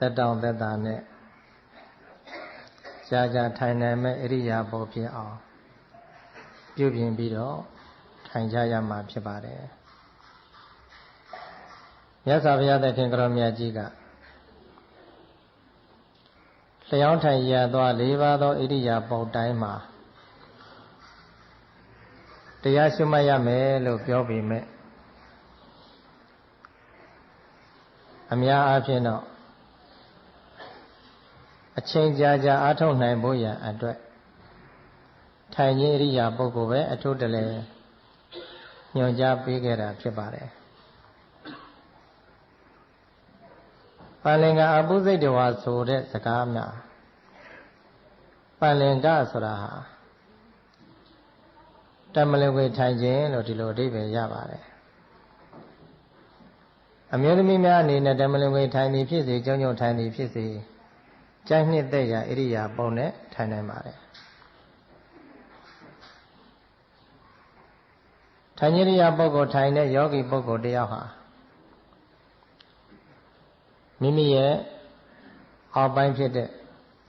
သက်တောင့်သက်သာနဲ့ကြာကြာထိုင်နိုင်မဲ့အရိယာပုဖြစ်အောင်ပြုပြင်ပြီးတော့ထိုင်ကြရမှာဖြစ်ပါတယ်မြတ်စွာဘုရားသခင်ကရောမြတ်ကြီးကလျှောင်းထိုင်ရသွား၄ပါးသောဣရိယာပုတိုင်းမှာတရားရှိမှတ်ရမယ်လို့ပြောပေမဲ့အများအားဖြင့်တော့ အချိန်ကြာကြာအားထုတ်နိုင်ဖို့ရန်အတွက်ထိုင်ခြင်းအရိယာပုဂ္ဂိုလ်ပဲအထုတလဲညွှန်ကြားပေးခဲ့တာဖြစ်ပါတယ်ပါလင်္ကာအပုစိတ်တဝါဆိုတဲ့စကားများပါလင်္ကာဆိုတာဟာတမလင်ွေထိုင်ခြင်းလို့ဒီလိုအဓိပ္ပာယ်ရပါတယ်အမျိုးသမီးများအနေနဲ့တမလင်ွေထိုင်သည်ဖြစ်စေကြုံကြုံထိုင်သည်ဖြစ်စေ ကြိုက်နှစ်သက်ရာဣရိယာပုံနဲ့ထိုင်နိုင်ပါတယ်ထိုင်ခြင်းရိယာပုဂ္ဂိုလ်ထိုင်တဲ့ယောဂီပုဂ္ဂိုလ်တယောက်ဟာမိမိရဲ့အောက်ပိုင်းဖြစ်တဲ့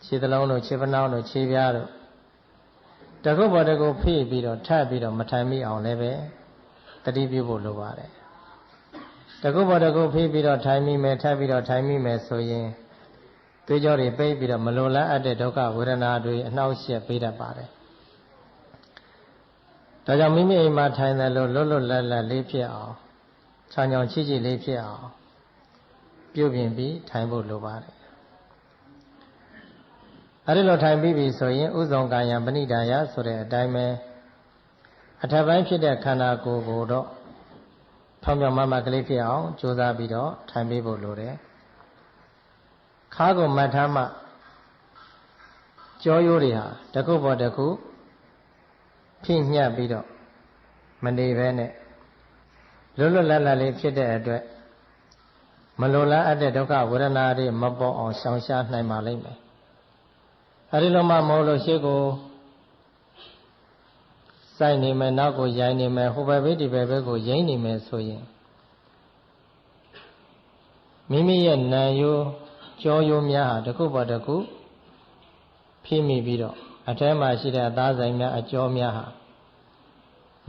ခြေသလုံးတို့ခြေပနှောင်းတို့ခြေပြားတို့တကုတ်ပေါ်တကုတ်ဖိပြီးတော့ထပ်ပြီးတော့မထိုင်မိအောင်လည်းပဲတတိပြုဖို့လိုပါတယ်တကုတ်ပေါ်တကုတ်ဖိပြီးတော့ထိုင်မိမယ်ထပ်ပြီးတော့ထိုင်မိမယ်ဆိုရင် သွေးကြောတွေပိတ်ပြီးတော့မလွန်လန်းအပ်တဲ့ဒုက္ခဝေဒနာတွေအနှောက်အယှက်ပေးတတ်ပါတယ်ဒါကြောင့်မိမိအိမ်မှာထိုင်တယ်လို့လွတ်လွတ်လပ်လပ်လေးဖြစ်အောင်ချောင်ချောင်ချိချိလေးဖြစ်အောင်ပြုပြင်ပြီးထိုင်ဖို့လိုပါတယ်အဲဒီလိုထိုင်ပြီးပြီဆိုရင်ဥဇုံကာယံပဏိဒါယဆိုတဲ့အတိုင်းပဲအထက်ပိုင်းဖြစ်တဲ့ခန္ဓာကိုယ်ကိုတော့ဖောင်းမြောင်မမကလေးဖြစ်အောင်ကြိုးစားပြီးတော့ထိုင်ပေးဖို့လိုတယ် ခါးကိုမတ်ထားမှကြောရိုးတွေဟာတကုတ်ပေါ်တကုဖိညှပ်ပြီးတော့မနေပဲနဲ့လွတ်လွတ်လပ်လပ်လေးဖြစ်တဲ့အတွက်မလိုလားအပ်တဲ့ဒုက္ခဝေဒနာတွေမပေါ်အောင်ရှောင်ရှားနိုင်ပါလိမ့်မယ်အဲဒီလိုမှမဟုတ်လို့ရှေ့ကိုစိုက်နေမယ်နောက်ကိုရိုင်းနေမယ်ဟိုဘက်ဘေးဒီဘက်ဘက်ကိုရိမ့်နေမယ်ဆိုရင်မိမိရဲ့နာယိုး ကြောယိုးများဟာတစ်ခုပေါ်တစ်ခုဖိမိပြီးတော့အထဲမှာရှိတဲ့အသားဆိုင်များအကျော်များဟာ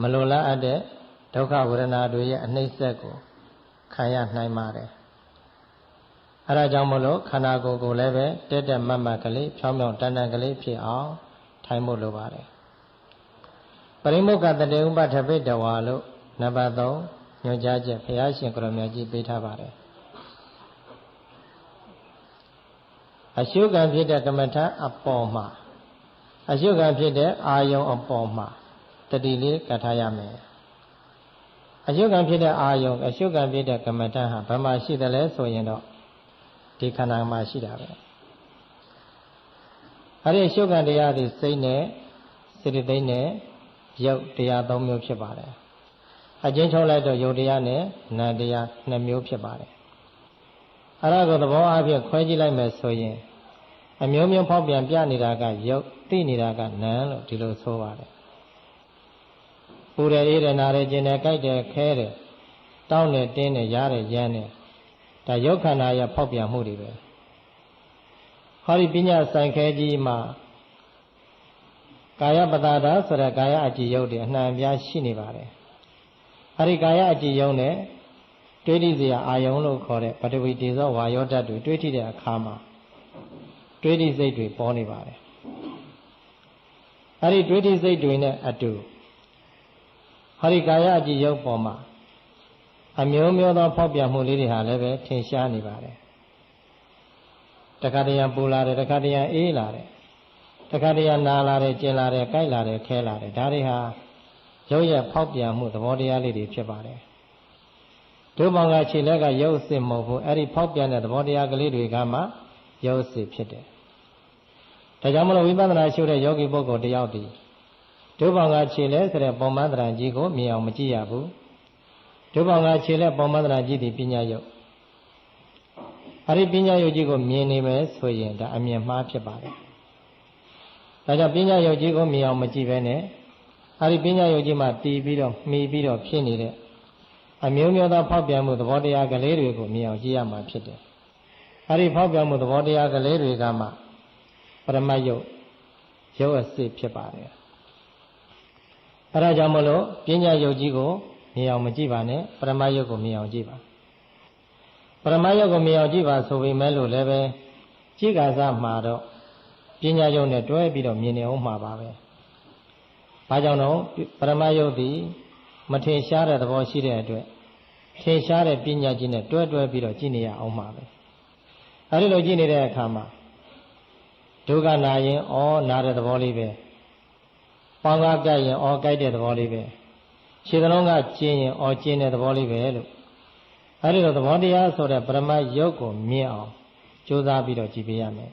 မလိုလားအပ်တဲ့ဒုက္ခဝေဒနာတွေရဲ့အနှိမ့်ဆက်ကိုခံရနိုင်ပါတယ်အဲဒါကြောင့်မလို့ခန္ဓာကိုယ်ကိုလည်းပဲတက်တက်မတ်မတ်ကလေးဖြောင်းဖြောင်းတန်တန်ကလေးဖြစ်အောင်ထိုင်ဖို့လိုပါတယ်ပရိမုခတတေဥပထဖိတဝါလို့နံပါတ်3ညွှန်ကြားချက်ဘုရားရှင်ကိုရမြတ်ကြီးပေးထားပါတယ် အရှုခံဖြစ်တဲ့ကမ္မထအပေါ်မှာအရှုခံဖြစ်တဲ့အာယုံအပေါ်မှာတတိလေးကထားရမယ်အရှုခံဖြစ်တဲ့အာယုံအရှုခံဖြစ်တဲ့ကမ္မထဟာဘယ်မှာရှိတယ်လဲဆိုရင်တော့ဒီခန္ဓာမှာရှိတာပဲအဲ့ဒီရှုခံတရားတွေစိတ်နဲ့စေတသိက်နဲ့ရုပ်တရား၃မျိုးဖြစ်ပါတယ်အချင်းချုပ်လိုက်တော့ယုတ်တရားနဲ့နာတရား၂မျိုးဖြစ်ပါတယ် အဲ့ဒါကိုသဘောအဖြစ်ခွဲကြည့်လိုက်မယ်ဆိုရင်အမျိုးမျိုးဖောက်ပြန်ပြနေတာကယုတ်သိနေတာကနာလို့ဒီလိုဆိုပါတယ်ပူတယ်အေးတယ်နာတယ်ကျင်တယ်ကြိုက်တယ်ခဲတယ်တောင်းတယ်တင်းတယ်ရားတယ်ရမ်းတယ်ဒါယုတ်ခန္ဓာရဲ့ဖောက်ပြန်မှုတွေပဲဟောဒီပညာဆိုင်ခဲကြီးမှာကာယပတာဒဆိုတဲ့ကာယအကြည်ယုတ်တွေအနှံပြားရှိနေပါတယ်အဲဒီကာယအကြည်ယုတ်နဲ့ တွေးထိစရာအာယုံလို့ခေါ်တဲ့ပထဝီတေဇောဝါယောဓာတ်တွေတွေးထိတဲ့အခါမှာတွေးထိစိတ်တွေပေါ်နေပါတယ်အဲဒီတွေးထိစိတ်တွေနဲ့အတူဟောဒီကာယအကြည်ယုတ်ပေါ်မှာအမျိုးမျိုးသောဖောက်ပြန်မှုလေးတွေဟာလည်းပဲထင်ရှားနေပါတယ်တခါတရံပူလာတယ်တခါတရံအေးလာတယ်တခါတရံနာလာတယ်ကျင်လာတယ်ကြိုက်လာတယ်ခဲလာတယ်ဒါတွေဟာရုပ်ရဖောက်ပြန်မှုသဘောတရားလေးတွေဖြစ်ပါတယ် ဒုဘောင်ကခြေလက်ကရုပ်စစ်မဟုတ်ဘူးအဲ့ဒီဖောက်ပြန်တဲ့သဘောတရားကလေးတွေကမှရုပ်စစ်ဖြစ်တယ်ဒါကြောင့်မလို့ဝိပဿနာရှုတဲ့ယောဂီပုဂ္ဂိုလ်တယောက်ဒီဒုဘောင်ကခြေလက်ဆိုတဲ့ပုံမှန်တရံကြီးကိုမြင်အောင်မကြည့်ရဘူးဒုဘောင်ကခြေလက်ပုံမှန်တရံကြီးဒီပညာယုတ်အဲ့ဒီပညာယုတ်ကြီးကိုမြင်နေမယ်ဆိုရင်ဒါအမြင်မှားဖြစ်ပါတယ်ဒါကြောင့်ပညာယုတ်ကြီးကိုမြင်အောင်မကြည့်ပဲနဲ့အဲ့ဒီပညာယုတ်ကြီးမှာတည်ပြီးတော့မှီပြီးတော့ဖြစ်နေတဲ့ အမျိုးမျိုးသောဖောက်ပြန်မှုသဘောတရားကလေးတွေကိုမြင်အောင်ကြည့်ရမှာဖြစ်တယ်အဲ့ဒီဖောက်ပြန်မှုသဘောတရားကလေးတွေကမှပရမတ်ယုတ်ရုပ်အစစ်ဖြစ်ပါတယ်အဲဒါကြောင့်မလို့ပညာယုတ်ကြီးကိုမြင်အောင်မကြည့်ပါနဲ့ပရမတ်ယုတ်ကိုမြင်အောင်ကြည့်ပါပရမတ်ယုတ်ကိုမြင်အောင်ကြည့်ပါဆိုပေမဲ့လို့လည်းပဲကြည့်ကစားမှာတော့ပညာယုတ်နဲ့တွဲပြီးတော့မြင်နေအောင်မှာပါပဲဘာကြောင့်တော့ပရမတ်ယုတ်သည်မထင်ရှားတဲ့သဘောရှိတဲ့အတွက် ထင်ရှားတဲ့ပညာကြီးနဲ့တွဲတွဲပြီးတော့ကြည့်နေရအောင်မှာပဲအဲဒီလိုကြည့်နေတဲ့အခါမှာဒုက္ခနာရင်ဩနာတဲ့သဘောလေးပဲပေါင်းကားကြိုက်ရင်ဩကြိုက်တဲ့သဘောလေးပဲခြေသလုံးကကျင်းရင်ဩကျင်းတဲ့သဘောလေးပဲလို့အဲဒီလိုသဘောတရားဆိုတဲ့ပရမတ်ယုတ်ကိုမြင်အောင်ကြိုးစားပြီးတော့ကြည့်ပေးရမယ်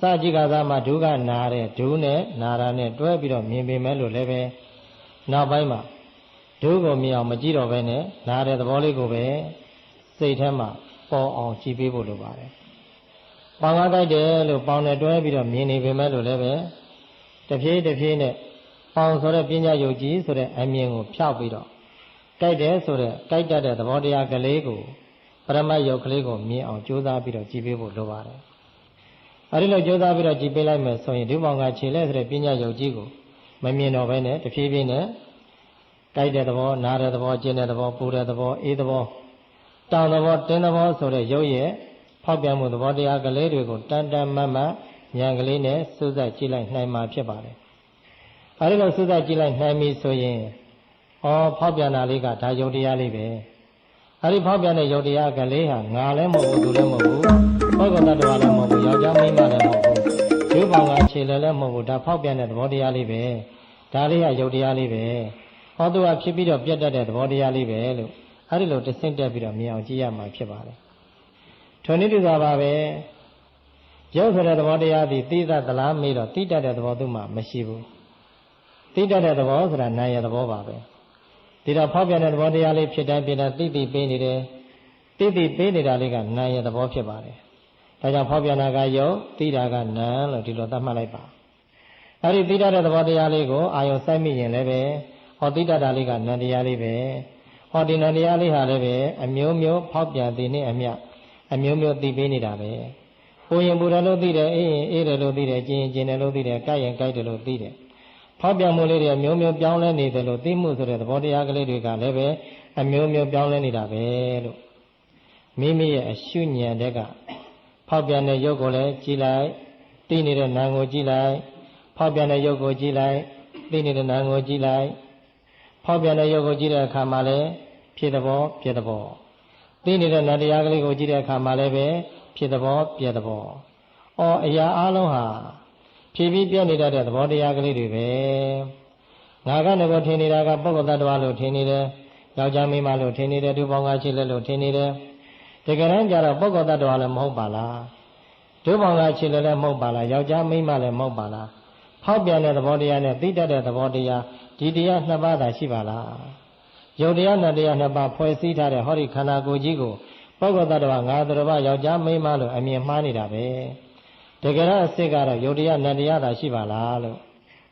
စကြည့်ကစားမှာဒုက္ခနာတဲ့ဒုနဲ့နာတာနဲ့တွဲပြီးတော့မြင်ပေမဲ့လို့လည်းပဲနောက်ပိုင်းမှာ ဒုကိုမြင်အောင်မကြည့်တော့ဘဲနဲ့နာတဲ့သဘောလေးကိုပဲစိတ်ထဲမှာပေါ်အောင်ကြည့်ပေးဖို့လိုပါတယ်။ပေါင်ကားကြိုက်တယ်လို့ပေါင်နဲ့တွဲပြီးတော့မြင်နေပေမဲ့လို့လည်းပဲတဖြည်းတဖြည်းနဲ့ပေါင်ဆိုတဲ့ပညာယုတ်ကြီးဆိုတဲ့အမြင်ကိုဖျောက်ပြီးတော့ကြိုက်တယ်ဆိုတဲ့ကြိုက်တတ်တဲ့သဘောတရားကလေးကိုပရမတ်ယုတ်ကလေးကိုမြင်အောင်ကြိုးစားပြီးတော့ကြည့်ပေးဖို့လိုပါတယ်။အဲဒီလိုကြိုးစားပြီးတော့ကြည့်ပေးလိုက်မယ်ဆိုရင်ဒီပေါင်ကခြေလဲဆိုတဲ့ပညာယုတ်ကြီးကိုမမြင်တော့ဘဲနဲ့တဖြည်းဖြည်းနဲ့ ကြိုက်တဲ့သဘောနားတဲ့သဘောကျင်တဲ့သဘောပူတဲ့သဘောအေးသဘောတောင်းသဘောတင်းသဘောဆိုတဲ့ရုပ်ရဲ့ဖောက်ပြန်မှုသဘောတရားကလေးတွေကိုတန်တန်မတ်မတ်ဉာဏ်ကလေးနဲ့စူးစိုက်ကြည့်လိုက်နိုင်မှာဖြစ်ပါတယ်။အဲဒီလိုစူးစိုက်ကြည့်လိုက်နိုင်ပြီဆိုရင်ဩဖောက်ပြန်တာလေးကဒါယုတ်တရားလေးပဲ။အဲဒီဖောက်ပြန်တဲ့ယုတ်တရားကလေးဟာငါလည်းမဟုတ်ဘူးသူလည်းမဟုတ်ဘူး။ပုဂ္ဂိုလ်တ attva လည်းမဟုတ်ဘူး။ယောက်ျားမိန်းမလည်းမဟုတ်ဘူး။ဒီဘောင်ကခြေလည်းလည်းမဟုတ်ဘူး။ဒါဖောက်ပြန်တဲ့သဘောတရားလေးပဲ။ဒါလေးကယုတ်တရားလေးပဲ။ ဟောသူကဖြစ်ပြီးတော့ပြတ်တတ်တဲ့သဘောတရားလေးပဲလို့အဲဒီလိုတဆင့်တက်ပြီးတော့မြင်အောင်ကြည့်ရမှာဖြစ်ပါတယ်ထိုနည်းတူစွာပါပဲရုပ်ဆိုတဲ့သဘောတရားသည်သိတတ်သလားမေးတော့သိတတ်တဲ့သဘောသူမှမရှိဘူးသိတတ်တဲ့သဘောဆိုတာနာယသဘောပါပဲဒီတော့ဖောက်ပြန်တဲ့သဘောတရားလေးဖြစ်တိုင်းဖြစ်တိုင်းသိသိပေးနေတယ်သိသိပေးနေတာလေးကနာယသဘောဖြစ်ပါတယ်ဒါကြောင့်ဖောက်ပြန်တာကယုတ်သိတာကနာလို့ဒီလိုသတ်မှတ်လိုက်ပါအဲဒီသိတတ်တဲ့သဘောတရားလေးကိုအာယုံစိုက်မိရင်လည်းပဲ ဟောသိတတ်တာလေးကနန္တရားလေးပဲဟောဒီနန္တရားလေးဟာလည်းပဲအမျိုးမျိုးဖောက်ပြန်သည်နဲ့အမျှအမျိုးမျိုးသိပေးနေတာပဲပူရင်ပူတယ်လို့သိတယ်အေးရင်အေးတယ်လို့သိတယ်ကျင်ရင်ကျင်တယ်လို့သိတယ်ကြိုက်ရင်ကြိုက်တယ်လို့သိတယ်ဖောက်ပြန်မှုလေးတွေအမျိုးမျိုးပြောင်းလဲနေတယ်လို့သိမှုဆိုတဲ့သဘောတရားကလေးတွေကလည်းပဲအမျိုးမျိုးပြောင်းလဲနေတာပဲလို့မိမိရဲ့အရှုဉဏ်တဲ့ကဖောက်ပြန်တဲ့ရုပ်ကိုလည်းကြည်လိုက်သိနေတဲ့နာမ်ကိုကြည်လိုက်ဖောက်ပြန်တဲ့ရုပ်ကိုကြည်လိုက်သိနေတဲ့နာမ်ကိုကြည်လိုက် ဖောက်ပြန်တဲ့ရုပ်ကိုကြည့်တဲ့အခါမှာလည်းဖြစ်တဲ့ဘောပြတဲ့ဘောသိနေတဲ့နတရားကလေးကိုကြည့်တဲ့အခါမှာလည်းပဲဖြစ်တဲ့ဘောပြတဲ့ဘောအော်အရာအလုံးဟာဖြည်းဖြည်းပြနေတတ်တဲ့သဘောတရားကလေးတွေပဲငါကလည်းထင်နေတာကပုဂ္ဂိုလ်တ attva လို့ထင်နေတယ်ယောက်ျားမိန်းမလို့ထင်နေတယ်ဒုပေါင်းကရှိလက်လို့ထင်နေတယ်တကယ်တမ်းကျတော့ပုဂ္ဂိုလ်တ attva လည်းမဟုတ်ပါလားဒုပေါင်းကရှိလက်လည်းမဟုတ်ပါလားယောက်ျားမိန်းမလည်းမဟုတ်ပါလားဖောက်ပြန်တဲ့သဘောတရားနဲ့သိတတ်တဲ့သဘောတရား ဒီတရားနှစ်ပါးသာရှိပါလားယုတ်တရားနဲ့တရားနှစ်ပါးဖွဲ့စည်းထားတဲ့ဟောဒီခန္ဓာကိုယ်ကြီးကိုပုဂ္ဂိုလ်တ attva ငါတရဘယောက်ျားမိန်းမလို့အမြင်မှားနေတာပဲတကယ်တော့အစစ်ကတော့ယုတ်တရားနဲ့တရားသာရှိပါလားလို့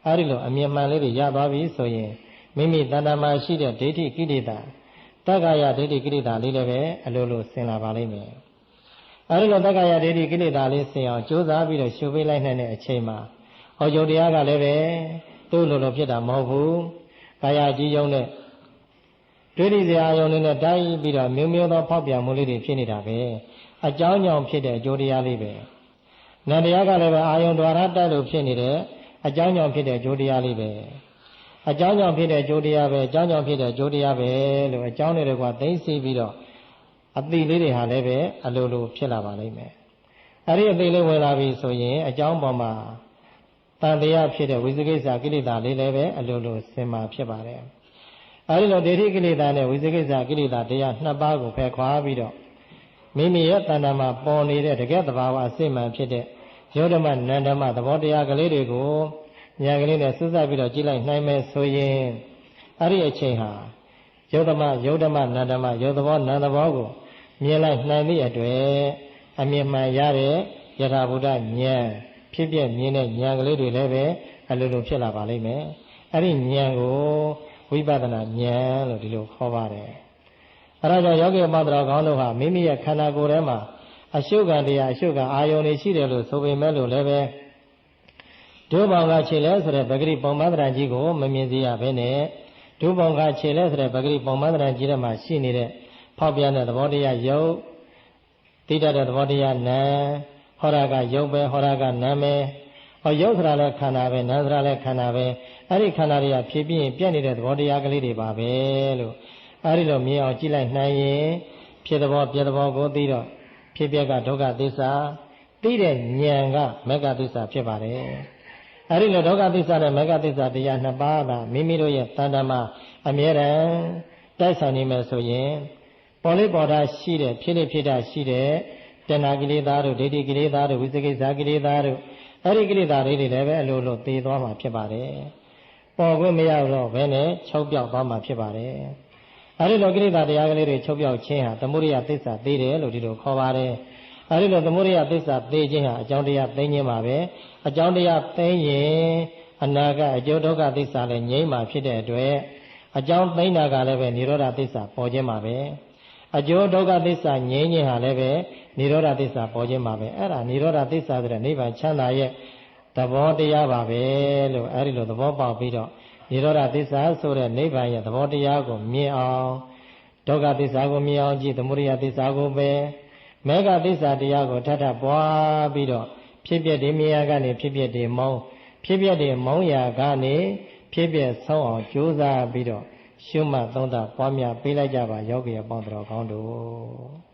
အဲဒီလိုအမြင်မှန်လေးတွေရသွားပြီဆိုရင်မိမိတဏ္ဍာမှာရှိတဲ့ဒိဋ္ဌိကိလေသာတက္ကာယဒိဋ္ဌိကိလေသာလေးလည်းပဲအလိုလိုဆင်လာပါလိမ့်မယ်အဲဒီလိုတက္ကာယဒိဋ္ဌိကိလေသာလေးဆင်အောင်ကြိုးစားပြီးတော့ရှုပေးလိုက်နိုင်တဲ့အချိန်မှာဟောယုတ်တရားကလည်းပဲ သူ့လိုလိုဖြစ်တာမဟုတ်ဘူးကာယကြီးယုံနဲ့တွေးရစရာယုံနဲ့တိုင်းပြီးတော့မျိုးမျိုးသောဖောက်ပြန်မှုလေးတွေဖြစ်နေတာပဲအကြောင်းကြောင့်ဖြစ်တဲ့အကျိုးတရားလေးပဲနန္တရားကလည်းပဲအာယုံဒွါရတိုက်လို့ဖြစ်နေတဲ့အကြောင်းကြောင့်ဖြစ်တဲ့အကျိုးတရားလေးပဲအကြောင်းကြောင့်ဖြစ်တဲ့အကျိုးတရားပဲအကြောင်းကြောင့်ဖြစ်တဲ့အကျိုးတရားပဲလို့အကြောင်းတွေကသိသိပြီးတော့အတိလေးတွေဟာလည်းပဲအလိုလိုဖြစ်လာပါလိမ့်မယ်အဲ့ဒီအသေးလေးဝင်လာပြီဆိုရင်အကြောင်းပေါ်မှာ တန်တရားဖြစ်တဲ့ဝိသေကိစ္စကိလေသာလေးလည်းပဲအလိုလိုစင်မာဖြစ်ပါတယ်အဲဒီလိုဒိဋ္ဌိကိလေသာနဲ့ဝိသေကိစ္စကိလေသာတရားနှစ်ပါးကိုဖယ်ခွာပြီးတော့မိမိရဲ့တဏ္ဍာမှာပေါ်နေတဲ့တကယ်တဘာဝအစစ်မှန်ဖြစ်တဲ့ယောဓမနန္ဓမသဘောတရားကလေးတွေကိုဉာဏ်ကလေးနဲ့စူးစိုက်ပြီးတော့ကြည့်လိုက်နိုင်မယ်ဆိုရင်အဲ့ဒီအချိန်ဟာယောဓမယောဓမနန္ဓမယောသဘောနန္ဓဘောကိုမြင်လိုက်နိုင်သည့်အတွက်အမြင်မှန်ရတဲ့ယထာဘုဒ္ဓဉာဏ် ဖြစ်ပြမြင်တဲ့ဉာဏ်ကလေးတွေလည်းပဲအလိုလိုဖြစ်လာပါလိမ့်မယ်အဲ့ဒီဉာဏ်ကိုဝိပဿနာဉာဏ်လို့ဒီလိုခေါ်ပါတယ်အဲ့ဒါကြောင့်ယောဂီမတ္တရာခေါင်းတို့ဟာမိမိရဲ့ခန္ဓာကိုယ်ထဲမှာအရှုခံတရားအရှုခံအာယုန်တွေရှိတယ်လို့ဆိုပေမဲ့လို့လည်းပဲဒုဘောင်ကခြေလဲဆိုတဲ့ပဂရိပုံမန္တရကြီးကိုမမြင်စေရဘဲနဲ့ဒုဘောင်ကခြေလဲဆိုတဲ့ပဂရိပုံမန္တရကြီးထဲမှာရှိနေတဲ့ဖောက်ပြန်တဲ့သဘောတရားယုတ်တိတတ်တဲ့သဘောတရားနာ ဟောရကယုတ်ပဲဟောရကနာမဲဟောယုတ်ဆိုတာလည်းခန္ဓာပဲနာဆိုတာလည်းခန္ဓာပဲအဲ့ဒီခန္ဓာတွေကဖြည့်ပြင်းပြက်နေတဲ့သဘောတရားကလေးတွေပါပဲလို့အဲ့ဒီလိုမြင်အောင်ကြည့်လိုက်နိုင်ရင်ဖြစ်သဘောပြက်သဘောကိုသိတော့ဖြစ်ပြက်ကဒုက္ခသစ္စာသိတဲ့ဉာဏ်ကမဂ္ဂသစ္စာဖြစ်ပါတယ်အဲ့ဒီလိုဒုက္ခသစ္စာနဲ့မဂ္ဂသစ္စာတရားနှစ်ပါးကမိမိတို့ရဲ့တန်တမအမြဲတမ်းတိုက်ဆိုင်နေမယ်ဆိုရင်ပေါ်လေးပေါ်တာရှိတဲ့ဖြစ်နေဖြစ်တာရှိတဲ့ တဏှာကိလေသာတို့ဒိဋ္ဌိကိလေသာတို့ဝိသေကိစ္စကိလေသာတို့အဲ့ဒီကိလေသာတွေလည်းပဲအလိုလိုသိသွားမှာဖြစ်ပါတယ်ပေါ်ခွင့်မရတော့ဘဲနဲ့ချုပ်ပြောက်သွားမှာဖြစ်ပါတယ်အဲဒီလိုကိလေသာတရားကလေးတွေချုပ်ပြောက်ခြင်းဟာသမုဒိယသစ္စာသိတယ်လို့ဒီလိုခေါ်ပါတယ်အဲဒီလိုသမုဒိယသစ္စာသိခြင်းဟာအကြောင်းတရားသိခြင်းပါပဲအကြောင်းတရားသိရင်အနာကအကျိုးဒုက္ခသစ္စာလည်းငြိမ့်မှာဖြစ်တဲ့အတွက်အကြောင်းသိတာကလည်းပဲនិရောဓသစ္စာပေါ်ခြင်းပါပဲ အကျိုးဒုက္ခသစ္စာငြိမ်းခြင်းဟာလည်းပဲនិရောဓသစ္စာပေါ်ခြင်းပါပဲအဲ့ဒါនិရောဓသစ္စာဆိုတဲ့နိဗ္ဗာန်ချမ်းသာရဲ့သဘောတရားပါပဲလို့အဲဒီလိုသဘောပေါက်ပြီးတော့និရောဓသစ္စာဆိုတဲ့နိဗ္ဗာန်ရဲ့သဘောတရားကိုမြင်အောင်ဒုက္ခသစ္စာကိုမြင်အောင်ကြည့်သမုဒိယသစ္စာကိုပဲမေဃသစ္စာတရားကိုထပ်ထပ်ပွားပြီးတော့ဖြစ်ပြတဲ့မြင်ရကနေဖြစ်ပြတဲ့မောင်းဖြစ်ပြတဲ့မောင်းရာကနေဖြစ်ပြဆုံးအောင်ကြိုးစားပြီးတော့ ရှုမှတ်သုံးသပွားများပေးလိုက်ကြပါယောဂီအပေါင်းတော်ကောင်းတို့